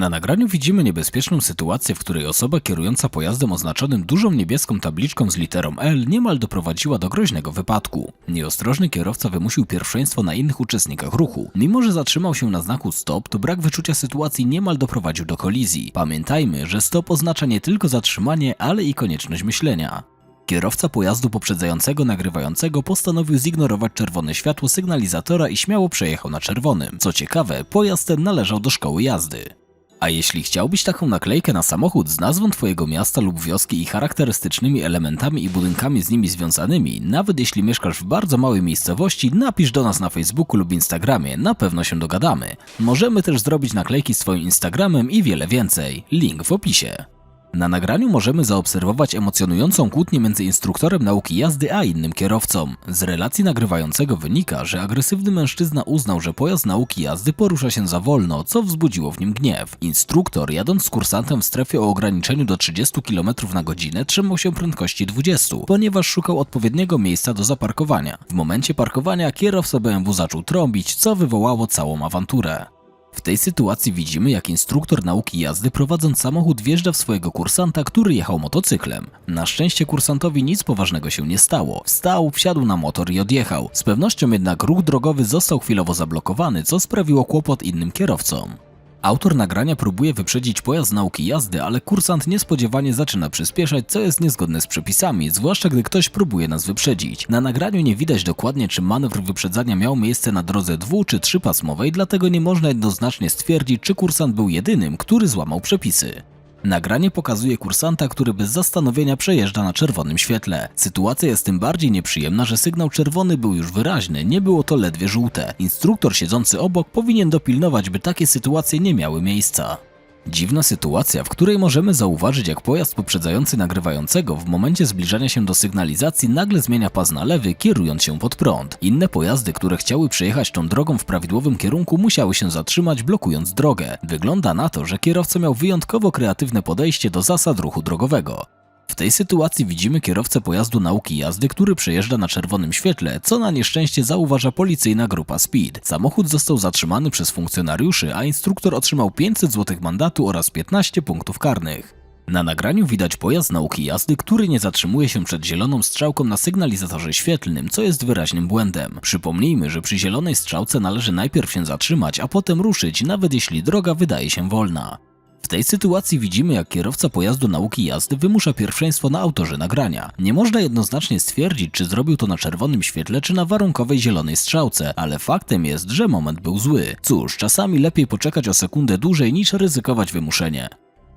Na nagraniu widzimy niebezpieczną sytuację, w której osoba kierująca pojazdem oznaczonym dużą niebieską tabliczką z literą L niemal doprowadziła do groźnego wypadku. Nieostrożny kierowca wymusił pierwszeństwo na innych uczestnikach ruchu. Mimo, że zatrzymał się na znaku stop, to brak wyczucia sytuacji niemal doprowadził do kolizji. Pamiętajmy, że stop oznacza nie tylko zatrzymanie, ale i konieczność myślenia. Kierowca pojazdu poprzedzającego nagrywającego postanowił zignorować czerwone światło sygnalizatora i śmiało przejechał na czerwonym. Co ciekawe, pojazd ten należał do szkoły jazdy. A jeśli chciałbyś taką naklejkę na samochód z nazwą Twojego miasta lub wioski i charakterystycznymi elementami i budynkami z nimi związanymi, nawet jeśli mieszkasz w bardzo małej miejscowości, napisz do nas na Facebooku lub Instagramie, na pewno się dogadamy. Możemy też zrobić naklejki z Twoim Instagramem i wiele więcej. Link w opisie. Na nagraniu możemy zaobserwować emocjonującą kłótnię między instruktorem nauki jazdy a innym kierowcą. Z relacji nagrywającego wynika, że agresywny mężczyzna uznał, że pojazd nauki jazdy porusza się za wolno, co wzbudziło w nim gniew. Instruktor, jadąc z kursantem w strefie o ograniczeniu do 30 km na godzinę, trzymał się prędkości 20, ponieważ szukał odpowiedniego miejsca do zaparkowania. W momencie parkowania kierowca BMW zaczął trąbić, co wywołało całą awanturę. W tej sytuacji widzimy, jak instruktor nauki jazdy prowadząc samochód wjeżdża w swojego kursanta, który jechał motocyklem. Na szczęście kursantowi nic poważnego się nie stało. Wstał, wsiadł na motor i odjechał. Z pewnością jednak ruch drogowy został chwilowo zablokowany, co sprawiło kłopot innym kierowcom. Autor nagrania próbuje wyprzedzić pojazd nauki jazdy, ale kursant niespodziewanie zaczyna przyspieszać, co jest niezgodne z przepisami, zwłaszcza gdy ktoś próbuje nas wyprzedzić. Na nagraniu nie widać dokładnie, czy manewr wyprzedzania miał miejsce na drodze dwu- czy trzypasmowej, dlatego nie można jednoznacznie stwierdzić, czy kursant był jedynym, który złamał przepisy. Nagranie pokazuje kursanta, który bez zastanowienia przejeżdża na czerwonym świetle. Sytuacja jest tym bardziej nieprzyjemna, że sygnał czerwony był już wyraźny, nie było to ledwie żółte. Instruktor siedzący obok powinien dopilnować, by takie sytuacje nie miały miejsca. Dziwna sytuacja, w której możemy zauważyć, jak pojazd poprzedzający nagrywającego w momencie zbliżania się do sygnalizacji nagle zmienia pas na lewy, kierując się pod prąd. Inne pojazdy, które chciały przejechać tą drogą w prawidłowym kierunku, musiały się zatrzymać, blokując drogę. Wygląda na to, że kierowca miał wyjątkowo kreatywne podejście do zasad ruchu drogowego. W tej sytuacji widzimy kierowcę pojazdu nauki jazdy, który przejeżdża na czerwonym świetle, co na nieszczęście zauważa policyjna grupa Speed. Samochód został zatrzymany przez funkcjonariuszy, a instruktor otrzymał 500 zł mandatu oraz 15 punktów karnych. Na nagraniu widać pojazd nauki jazdy, który nie zatrzymuje się przed zieloną strzałką na sygnalizatorze świetlnym, co jest wyraźnym błędem. Przypomnijmy, że przy zielonej strzałce należy najpierw się zatrzymać, a potem ruszyć, nawet jeśli droga wydaje się wolna. Tej sytuacji widzimy, jak kierowca pojazdu nauki jazdy wymusza pierwszeństwo na autorze nagrania. Nie można jednoznacznie stwierdzić, czy zrobił to na czerwonym świetle, czy na warunkowej zielonej strzałce, ale faktem jest, że moment był zły. Cóż, czasami lepiej poczekać o sekundę dłużej niż ryzykować wymuszenie.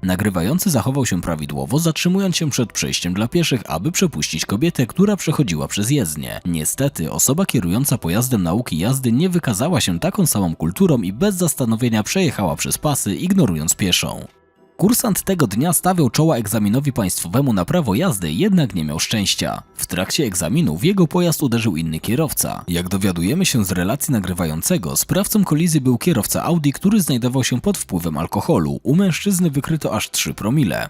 Nagrywający zachował się prawidłowo, zatrzymując się przed przejściem dla pieszych, aby przepuścić kobietę, która przechodziła przez jezdnię. Niestety, osoba kierująca pojazdem nauki jazdy nie wykazała się taką samą kulturą i bez zastanowienia przejechała przez pasy, ignorując pieszą. Kursant tego dnia stawiał czoła egzaminowi państwowemu na prawo jazdy, jednak nie miał szczęścia. W trakcie egzaminu w jego pojazd uderzył inny kierowca. Jak dowiadujemy się z relacji nagrywającego, sprawcą kolizji był kierowca Audi, który znajdował się pod wpływem alkoholu. U mężczyzny wykryto aż 3 promile.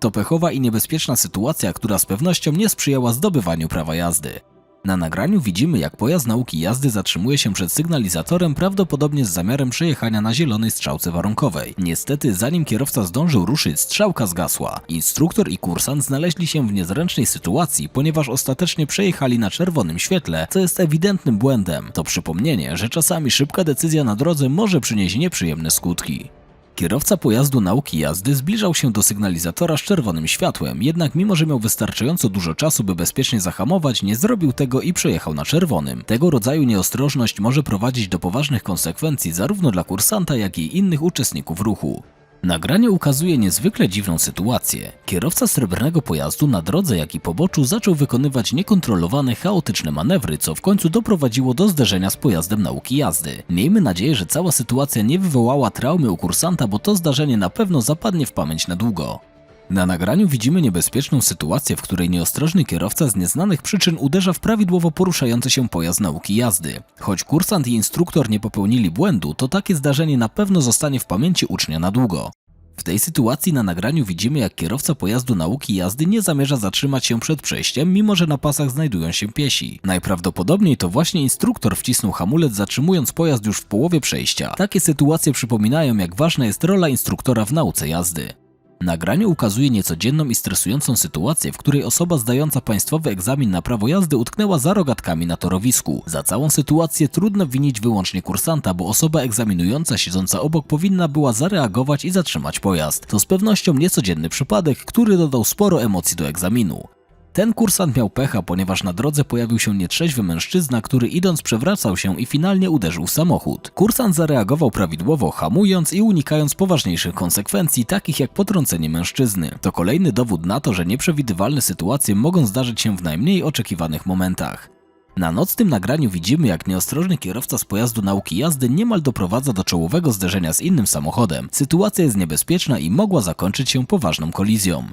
To pechowa i niebezpieczna sytuacja, która z pewnością nie sprzyjała zdobywaniu prawa jazdy. Na nagraniu widzimy, jak pojazd nauki jazdy zatrzymuje się przed sygnalizatorem, prawdopodobnie z zamiarem przejechania na zielonej strzałce warunkowej. Niestety, zanim kierowca zdążył ruszyć, strzałka zgasła. Instruktor i kursant znaleźli się w niezręcznej sytuacji, ponieważ ostatecznie przejechali na czerwonym świetle, co jest ewidentnym błędem. To przypomnienie, że czasami szybka decyzja na drodze może przynieść nieprzyjemne skutki. Kierowca pojazdu nauki jazdy zbliżał się do sygnalizatora z czerwonym światłem, jednak mimo, że miał wystarczająco dużo czasu, by bezpiecznie zahamować, nie zrobił tego i przejechał na czerwonym. Tego rodzaju nieostrożność może prowadzić do poważnych konsekwencji zarówno dla kursanta, jak i innych uczestników ruchu. Nagranie ukazuje niezwykle dziwną sytuację. Kierowca srebrnego pojazdu na drodze, jak i poboczu zaczął wykonywać niekontrolowane, chaotyczne manewry, co w końcu doprowadziło do zderzenia z pojazdem nauki jazdy. Miejmy nadzieję, że cała sytuacja nie wywołała traumy u kursanta, bo to zdarzenie na pewno zapadnie w pamięć na długo. Na nagraniu widzimy niebezpieczną sytuację, w której nieostrożny kierowca z nieznanych przyczyn uderza w prawidłowo poruszający się pojazd nauki jazdy. Choć kursant i instruktor nie popełnili błędu, to takie zdarzenie na pewno zostanie w pamięci ucznia na długo. W tej sytuacji na nagraniu widzimy, jak kierowca pojazdu nauki jazdy nie zamierza zatrzymać się przed przejściem, mimo że na pasach znajdują się piesi. Najprawdopodobniej to właśnie instruktor wcisnął hamulec, zatrzymując pojazd już w połowie przejścia. Takie sytuacje przypominają, jak ważna jest rola instruktora w nauce jazdy. Nagranie ukazuje niecodzienną i stresującą sytuację, w której osoba zdająca państwowy egzamin na prawo jazdy utknęła za rogatkami na torowisku. Za całą sytuację trudno winić wyłącznie kursanta, bo osoba egzaminująca siedząca obok powinna była zareagować i zatrzymać pojazd. To z pewnością niecodzienny przypadek, który dodał sporo emocji do egzaminu. Ten kursant miał pecha, ponieważ na drodze pojawił się nietrzeźwy mężczyzna, który idąc przewracał się i finalnie uderzył samochód. Kursant zareagował prawidłowo, hamując i unikając poważniejszych konsekwencji, takich jak potrącenie mężczyzny. To kolejny dowód na to, że nieprzewidywalne sytuacje mogą zdarzyć się w najmniej oczekiwanych momentach. Na nocnym nagraniu widzimy, jak nieostrożny kierowca z pojazdu nauki jazdy niemal doprowadza do czołowego zderzenia z innym samochodem. Sytuacja jest niebezpieczna i mogła zakończyć się poważną kolizją.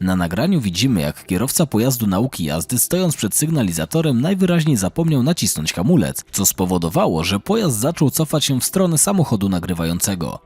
Na nagraniu widzimy, jak kierowca pojazdu nauki jazdy, stojąc przed sygnalizatorem, najwyraźniej zapomniał nacisnąć hamulec, co spowodowało, że pojazd zaczął cofać się w stronę samochodu nagrywającego.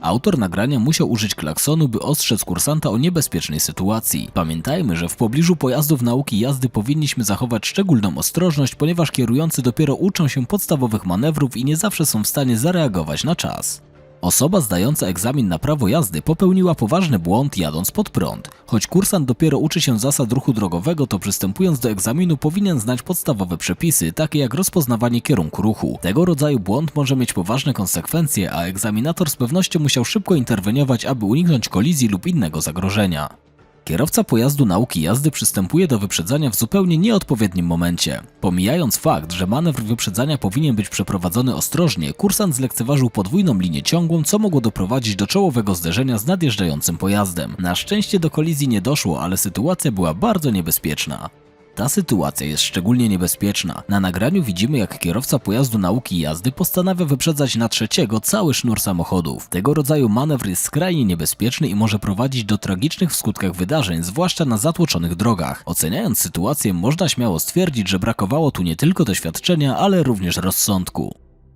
Autor nagrania musiał użyć klaksonu, by ostrzec kursanta o niebezpiecznej sytuacji. Pamiętajmy, że w pobliżu pojazdów nauki jazdy powinniśmy zachować szczególną ostrożność, ponieważ kierujący dopiero uczą się podstawowych manewrów i nie zawsze są w stanie zareagować na czas. Osoba zdająca egzamin na prawo jazdy popełniła poważny błąd jadąc pod prąd. Choć kursant dopiero uczy się zasad ruchu drogowego, to przystępując do egzaminu powinien znać podstawowe przepisy, takie jak rozpoznawanie kierunku ruchu. Tego rodzaju błąd może mieć poważne konsekwencje, a egzaminator z pewnością musiał szybko interweniować, aby uniknąć kolizji lub innego zagrożenia. Kierowca pojazdu nauki jazdy przystępuje do wyprzedzania w zupełnie nieodpowiednim momencie. Pomijając fakt, że manewr wyprzedzania powinien być przeprowadzony ostrożnie, kursant zlekceważył podwójną linię ciągłą, co mogło doprowadzić do czołowego zderzenia z nadjeżdżającym pojazdem. Na szczęście do kolizji nie doszło, ale sytuacja była bardzo niebezpieczna. Ta sytuacja jest szczególnie niebezpieczna. Na nagraniu widzimy, jak kierowca pojazdu nauki jazdy postanawia wyprzedzać na trzeciego cały sznur samochodów. Tego rodzaju manewr jest skrajnie niebezpieczny i może prowadzić do tragicznych w skutkach wydarzeń, zwłaszcza na zatłoczonych drogach. Oceniając sytuację, można śmiało stwierdzić, że brakowało tu nie tylko doświadczenia, ale również rozsądku.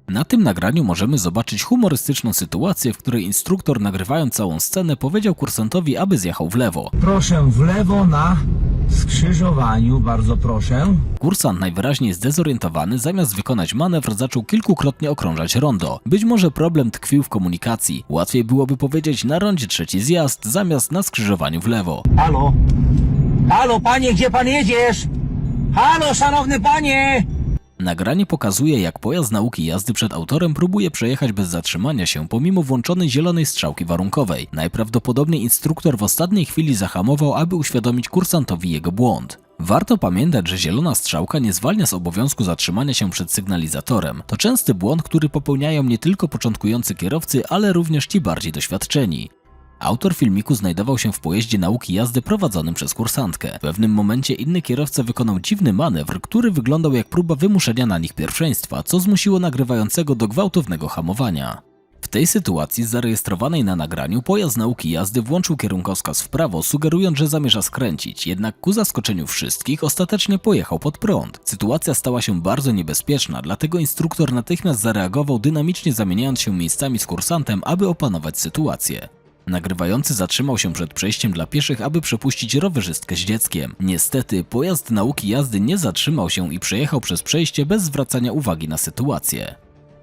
Na tym nagraniu możemy zobaczyć humorystyczną sytuację, w której instruktor nagrywając całą scenę powiedział kursantowi, aby zjechał w lewo. Proszę w lewo na skrzyżowaniu, bardzo proszę. Kursant najwyraźniej zdezorientowany, zamiast wykonać manewr, zaczął kilkukrotnie okrążać rondo. Być może problem tkwił w komunikacji. Łatwiej byłoby powiedzieć na rondzie trzeci zjazd, zamiast na skrzyżowaniu w lewo. Halo? Halo, panie, gdzie pan jedziesz? Halo, szanowny panie! Nagranie pokazuje, jak pojazd nauki jazdy przed autorem próbuje przejechać bez zatrzymania się, pomimo włączonej zielonej strzałki warunkowej. Najprawdopodobniej instruktor w ostatniej chwili zahamował, aby uświadomić kursantowi jego błąd. Warto pamiętać, że zielona strzałka nie zwalnia z obowiązku zatrzymania się przed sygnalizatorem. To częsty błąd, który popełniają nie tylko początkujący kierowcy, ale również ci bardziej doświadczeni. Autor filmiku znajdował się w pojeździe nauki jazdy prowadzonym przez kursantkę. W pewnym momencie inny kierowca wykonał dziwny manewr, który wyglądał jak próba wymuszenia na nich pierwszeństwa, co zmusiło nagrywającego do gwałtownego hamowania. W tej sytuacji zarejestrowanej na nagraniu pojazd nauki jazdy włączył kierunkowskaz w prawo, sugerując, że zamierza skręcić, jednak ku zaskoczeniu wszystkich ostatecznie pojechał pod prąd. Sytuacja stała się bardzo niebezpieczna, dlatego instruktor natychmiast zareagował dynamicznie zamieniając się miejscami z kursantem, aby opanować sytuację. Nagrywający zatrzymał się przed przejściem dla pieszych, aby przepuścić rowerzystkę z dzieckiem. Niestety, pojazd nauki jazdy nie zatrzymał się i przejechał przez przejście bez zwracania uwagi na sytuację.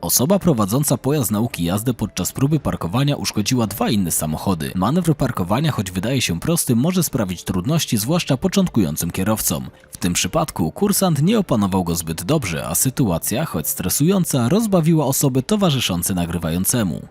Osoba prowadząca pojazd nauki jazdy podczas próby parkowania uszkodziła dwa inne samochody. Manewr parkowania, choć wydaje się prosty, może sprawić trudności, zwłaszcza początkującym kierowcom. W tym przypadku kursant nie opanował go zbyt dobrze, a sytuacja, choć stresująca, rozbawiła osoby towarzyszące nagrywającemu.